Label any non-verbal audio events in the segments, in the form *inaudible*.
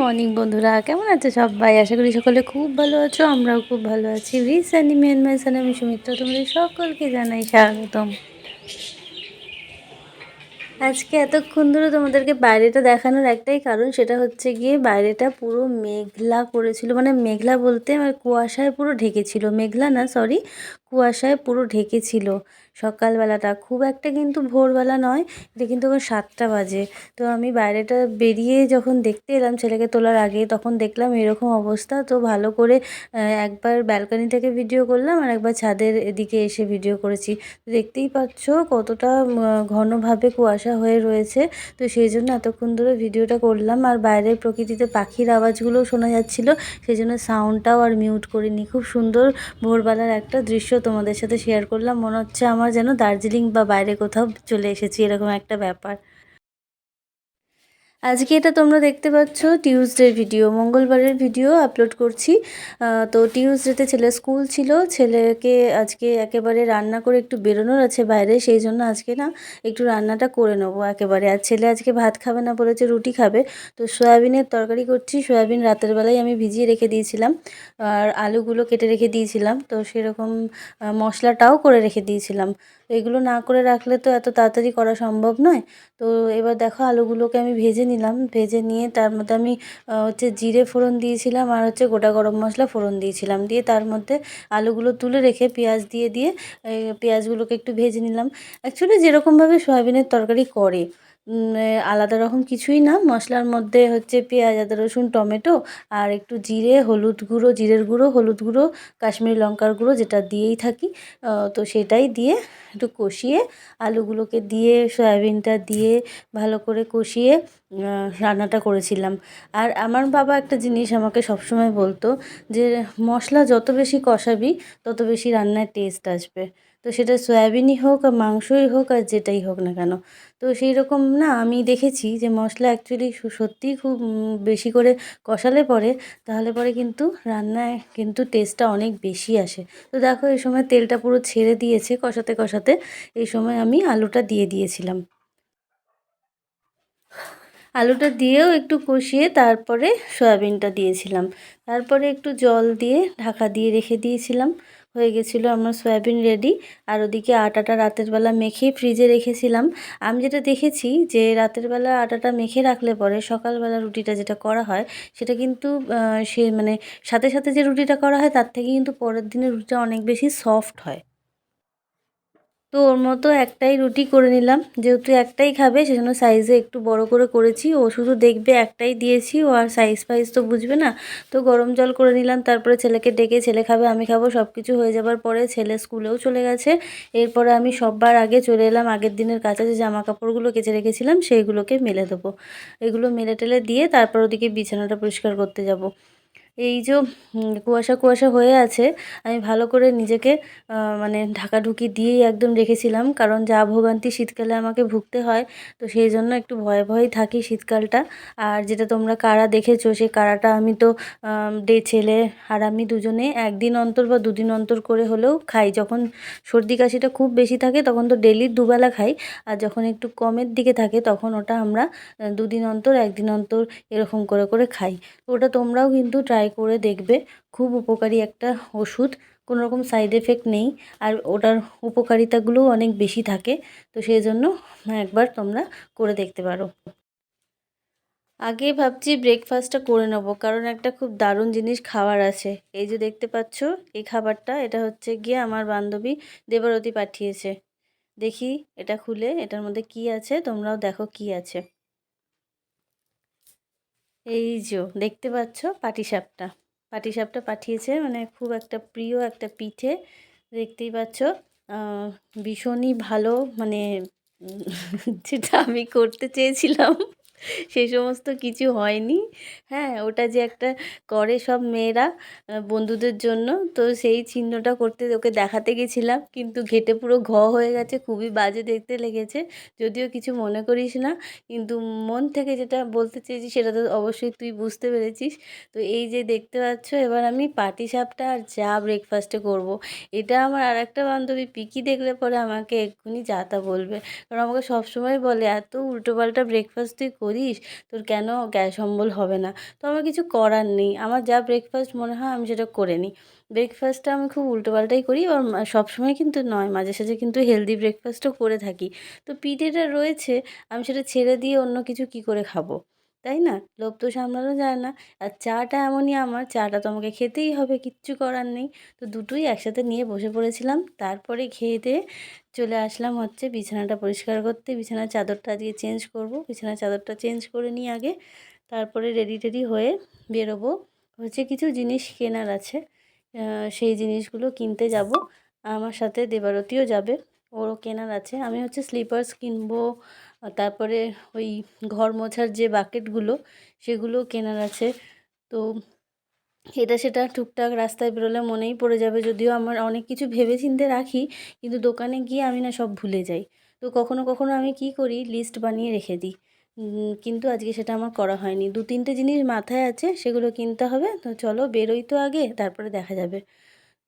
Morning বন্ধুরা, কেমন আছে সবাই? আশা করি সকলে খুব ভালো আছো, আমরাও খুব ভালো আছি। রিস অ্যানিমি অ্যানিমেশন আমি সুমিত্রা, তোমাদের সকলকে জানাই স্বাগতম। আজকে এতক্ষণ ধরে তোমাদেরকে বাইরেটা দেখানোর একটাই কারণ, সেটা হচ্ছে গিয়ে বাইরেটা পুরো মেঘলা করেছিল। মানে মেঘলা বলতে আমার কুয়াশায় পুরো ঢেকেছিল মেঘলা না সরি কুয়াশায় পুরো ঢেকে ছিল সকালবেলাটা খুব একটা কিন্তু ভোরবেলা নয়, এটা কিন্তু এখন সাতটা বাজে। তো আমি বাইরেটা বেরিয়ে যখন দেখতে এলাম ছেলেকে তোলার আগে, তখন দেখলাম এরকম অবস্থা। তো ভালো করে একবার ব্যালকানি থেকে ভিডিও করলাম আর একবার ছাদের এদিকে এসে ভিডিও করেছি। তো দেখতেই পাচ্ছ কতটা ঘনভাবে কুয়াশা হয়ে রয়েছে। তো সেই জন্য এতক্ষণ ধরে ভিডিওটা করলাম আর বাইরের প্রকৃতিতে পাখির আওয়াজগুলোও শোনা যাচ্ছিল। সেই জন্য সাউন্ডটাও আর মিউট করিনি। খুব সুন্দর ভোরবেলার একটা দৃশ্য তোমাদের সাথে শেয়ার করলাম। মনে হচ্ছে আমার যেন দার্জিলিং বা বাইরে কোথাও চলে এসেছি, এরকম একটা ব্যাপার। আজকে এটা তোমরা দেখতে পাচ্ছ টিউসডের ভিডিও মঙ্গলবারের ভিডিও আপলোড করছি। তো টিউসডেতে ছেলে স্কুল ছিল, ছেলেকে আজকে একেবারে রান্না করে একটু বেরোনোর আছে বাইরে, সেই জন্য আজকে না একটু রান্নাটা করে নেব একেবারে। আর ছেলে আজকে ভাত খাবে না বলেছে, রুটি খাবে। তো সয়াবিনের তরকারি করছি, সয়াবিন রাতের বেলায় আমি ভিজিয়ে রেখে দিয়েছিলাম, আর আলুগুলো কেটে রেখে দিয়েছিলাম। তো সেরকম মশলাটাও করে রেখে দিয়েছিলাম। এগুলো না করে রাখলে তো এত তাড়াতাড়ি করা সম্ভব নয়। তো এবার দেখো আলুগুলোকে আমি ভেজে নিলাম। ভেজে নিয়ে তার মধ্যে আমি হচ্ছে জিরে ফোড়ন দিয়েছিলাম আর হচ্ছে গোটা গরম মশলা ফোড়ন দিয়েছিলাম। দিয়ে তার মধ্যে আলুগুলো তুলে রেখে পেঁয়াজ দিয়ে দিয়ে পেঁয়াজগুলোকে একটু ভেজে নিলাম। অ্যাকচুয়ালি যেরকমভাবে সয়াবিনের তরকারি করে আলাদা রকম কিছুই না। মশলার মধ্যে হচ্ছে পেঁয়াজ, আদা, রসুন, টমেটো আর একটু জিরে, হলুদ গুঁড়ো, জিরের গুঁড়ো, হলুদ গুঁড়ো, কাশ্মীরি লঙ্কার গুঁড়ো যেটা দিয়েই থাকি। তো সেটাই দিয়ে একটু কষিয়ে আলুগুলোকে দিয়ে, সয়াবিনটা দিয়ে ভালো করে কষিয়ে রান্নাটা করেছিলাম। আর আমার বাবা একটা জিনিস আমাকে সবসময় বলতো যে, মশলা যত বেশি কষাবি, তত বেশি রান্নায় টেস্ট আসবে। তো সেটা সয়াবিনই হোক আর মাংসই হোক আর যেটাই হোক না কেন। তো সেই রকম না আমি দেখেছি যে মশলা অ্যাকচুয়ালি সত্যিই খুব বেশি করে কষালে পরে, তাহলে পরে কিন্তু রান্নায় কিন্তু টেস্টটা অনেক বেশি আসে। তো দেখো এই সময় তেলটা পুরো ছেড়ে দিয়েছে কষাতে কষাতে, এই সময় আমি আলুটা দিয়ে দিয়েছিলাম। আলুটা দিয়েও একটু কষিয়ে তারপরে সয়াবিনটা দিয়েছিলাম। তারপরে একটু জল দিয়ে ঢাকা দিয়ে রেখে দিয়েছিলাম। হয়ে গেছিল আমার সয়াবিন রেডি। আর ওদিকে আটাটা রাতের বেলা মেখে ফ্রিজে রেখেছিলাম। আমি যেটা দেখেছি যে রাতের বেলা আটাটা মেখে রাখলে পরে সকালবেলা রুটিটা যেটা করা হয়, সেটা কিন্তু সে মানে সাথে সাথে যে রুটিটা করা হয়, তার থেকে কিন্তু পরের দিনের রুটিটা অনেক বেশি সফট হয়। তো ওর মতো একটাই রুটি করে নিলাম। যেহেতু একটাই খাবে, সেজন্য সাইজে একটু বড় করে করেছি। ও শুধু দেখবে একটাই দিয়েছি, ও আর সাইজ ফাইজ তো বুঝবে না। তো গরম জল করে নিলাম, তারপরে ছেলেকে ডেকে, ছেলে খাবে, আমি খাব। সব কিছু হয়ে যাবার পরে ছেলে স্কুলেও চলে গেছে। এরপরে আমি সববার আগে চলে এলাম আগের দিনের কাছে যে জামা কাপড়গুলো কেচে রেখেছিলাম, সেইগুলোকে মেলে দেবো। এগুলো মেলে টেলে দিয়ে তারপর ওদিকে বিছানাটা পরিষ্কার করতে যাব। এই যে কুয়াশা কুয়াশা হয়ে আছে, আমি ভালো করে নিজেকে মানে ঢাকাঢুকি দিয়েই একদম রেখেছিলাম। কারণ যা ভোগান্তি শীতকালে আমাকে ভুগতে হয়, তো সেই জন্য একটু ভয়ে ভয়েই থাকি শীতকালটা। আর যেটা তোমরা কারা দেখেছ সেই কারাটা আমি তো ডে ছেলে আর আমি দুজনে একদিন অন্তর বা দুদিন অন্তর করে হলেও খাই। যখন সর্দি কাশিটা খুব বেশি থাকে, তখন তো ডেলি দুবেলা খাই। আর যখন একটু কমের দিকে থাকে, তখন ওটা আমরা দুদিন অন্তর, একদিন অন্তর এরকম করে করে খাই। ওটা তোমরাও কিন্তু ট্রাই ট্রাই করে দেখবে। খুব উপকারী একটা ওষুধ, কোনো রকম সাইড এফেক্ট নেই। আর ওটার উপকারিতাগুলোও অনেক বেশি থাকে। তো সেই জন্য একবার তোমরা করে দেখতে পারো। আগে ভাবছি ব্রেকফাস্টটা করে নেব, কারণ একটা খুব দারুণ জিনিস খাবার আছে। এই যে দেখতে পাচ্ছ, এই খাবারটা, এটা হচ্ছে গিয়ে আমার বান্ধবী দেবরতী পাঠিয়েছে। দেখি এটা খুলে, এটার মধ্যে কি আছে, তোমরাও দেখো কি আছে। এই যে, দেখতে পাচ্ছ পাটিসাপটা। পাটিসাপটা পাঠিয়েছে মানে খুব একটা প্রিয় একটা পিঠে। দেখতেই পাচ্ছ ভীষণই ভালো মানে *laughs* যেটা আমি করতে চেয়েছিলাম। সেই সমস্ত কিছু হয়নি। হ্যাঁ ওটা যে একটা করে সব মেয়েরা বন্ধুদের জন্য, তো সেই চিহ্নটা করতে ওকে দেখাতে গেছিলাম, কিন্তু ঘেটে পুরো ঘ হয়ে গেছে, খুবই বাজে দেখতে লেগেছে, যদিও কিছু মনে করিস না, কিন্তু মন থেকে যেটা বলতে চেয়েছি সেটা তো অবশ্যই তুই বুঝতে পেরেছিস। তো এই যে দেখতে পাচ্ছ, এবার আমি পাটি সাপটা আর চা ব্রেকফাস্টে করব। এটা আমার আর একটা বান্ধবী পিকি দেখলে পরে আমাকে এক্ষুনি যা তা বলবে। কারণ আমাকে সবসময় বলে, এত উল্টোপাল্টা ব্রেকফাস্ট তুই করিস? তোর কেন গ্যাস অম্বল হবে না? তো আমার কিছু করার নেই। আমার যা ব্রেকফাস্ট মনে হয় আমি সেটা করে নিই। ব্রেকফাস্টটা আমি খুব উল্টোপাল্টাই করি আর সবসময় কিন্তু নয়। মাঝে সাঝে কিন্তু হেলদি ব্রেকফাস্টও করে থাকি। তো পিঠেটা রয়েছে, আমি সেটা ছেড়ে দিয়ে অন্য কিছু কি করে খাব? তাই না? লোভ তো সামলানো যায় না। আর চাটা এমনই আমার, চাটা তো আমাকে খেতেই হবে, কিচ্ছু করার নেই। তো দুটোই একসাথে নিয়ে বসে পড়েছিলাম। তারপরে খেয়ে দিয়ে চলে আসলাম হচ্ছে বিছানাটা পরিষ্কার করতে। বিছানার চাদরটা আজকে চেঞ্জ করব। বিছানার চাদরটা চেঞ্জ করে নিই আগে। তারপরে রেডি টেডি হয়ে বেরোবো। হচ্ছে কিছু জিনিস কেনার আছে। সেই জিনিসগুলো কিনতে যাব। আমার সাথে দেবারতীও যাবে। ওরও কেনার আছে। আমি হচ্ছে স্লিপার্স কিনবো তারপরে ওই ঘর মোছার যে বাকেটগুলো সেগুলোও কেনার আছে। তো এটা সেটা টুকটাক রাস্তায় বেরোলে মনেই পড়ে যাবে। যদিও আমার অনেক কিছু ভেবে চিন্তে রাখি, কিন্তু দোকানে গিয়ে আমি না সব ভুলে যাই। তো কখনো কখনো আমি কি করি লিস্ট বানিয়ে রেখে দিই। কিন্তু আজকে সেটা আমার করা হয়নি। দু তিনটে জিনিস মাথায় আছে, সেগুলো কিনতে হবে। তো চলো বেরোই তো আগে, তারপরে দেখা যাবে।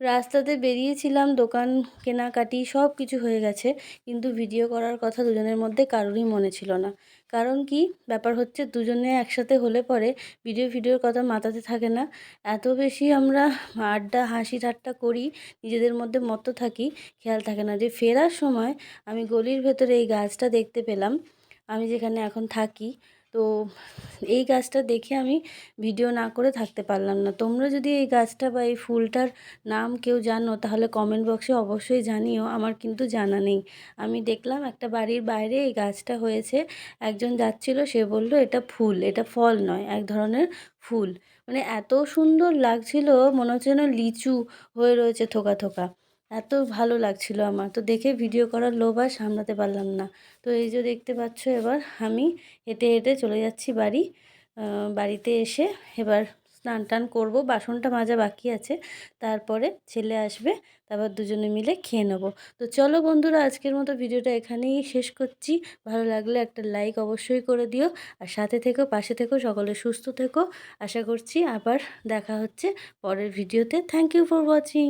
রাস্তাতে বেরিয়েছিলাম, দোকান কেনাকাটি সব কিছু হয়ে গেছে, কিন্তু ভিডিও করার কথা দুজনের মধ্যে কারোরই মনে ছিল না। কারণ কি? ব্যাপার হচ্ছে দুজনে একসাথে হলে পরে ভিডিও ভিডিওর কথা মাথাতে থাকে না। এত বেশি আমরা আড্ডা হাসি ঠাট্টা করি, নিজেদের মধ্যে মত্ত থাকি, খেয়াল থাকে না যে ফেরার সময় আমি গলির ভেতরে এই গাছটা দেখতে পেলাম। আমি যেখানে এখন থাকি তো এই গাছটা দেখে আমি ভিডিও না করে থাকতে পারলাম না। তোমরা যদি এই গাছটা বা এই ফুলটার নাম কেউ জানো, তাহলে কমেন্ট বক্সে অবশ্যই জানিও, আমার কিন্তু জানা নেই। আমি দেখলাম একটা বাড়ির বাইরে এই গাছটা হয়েছে, একজন যাচ্ছিল, সে বলল, এটা ফুল, এটা ফল নয়, এক ধরনের ফুল। মানে এত সুন্দর লাগছিল, মনে হচ্ছে যেন লিচু হয়ে রয়েছে থোকা থোকা। এত ভালো লাগছিল আমার। তো দেখে ভিডিও করার লোভ আর সামলাতে পারলাম না। তো এই যে দেখতে পাচ্ছ এবার আমি হেঁটে হেঁটে চলে যাচ্ছি বাড়ি। বাড়িতে এসে এবার স্নান টান করব। বাসনটা মাজা বাকি আছে। তারপরে ছেলে আসবে, তারপর দুজনে মিলে খেয়ে নেব। তো চলো বন্ধুরা, আজকের মতো ভিডিওটা এখানেই শেষ করছি। ভালো লাগলে একটা লাইক অবশ্যই করে দিও। আর সাথে থেকো, পাশে থেকো, সকলে সুস্থ থেকো। আশা করছি আবার দেখা হচ্ছে পরের ভিডিওতে। Thank you for watching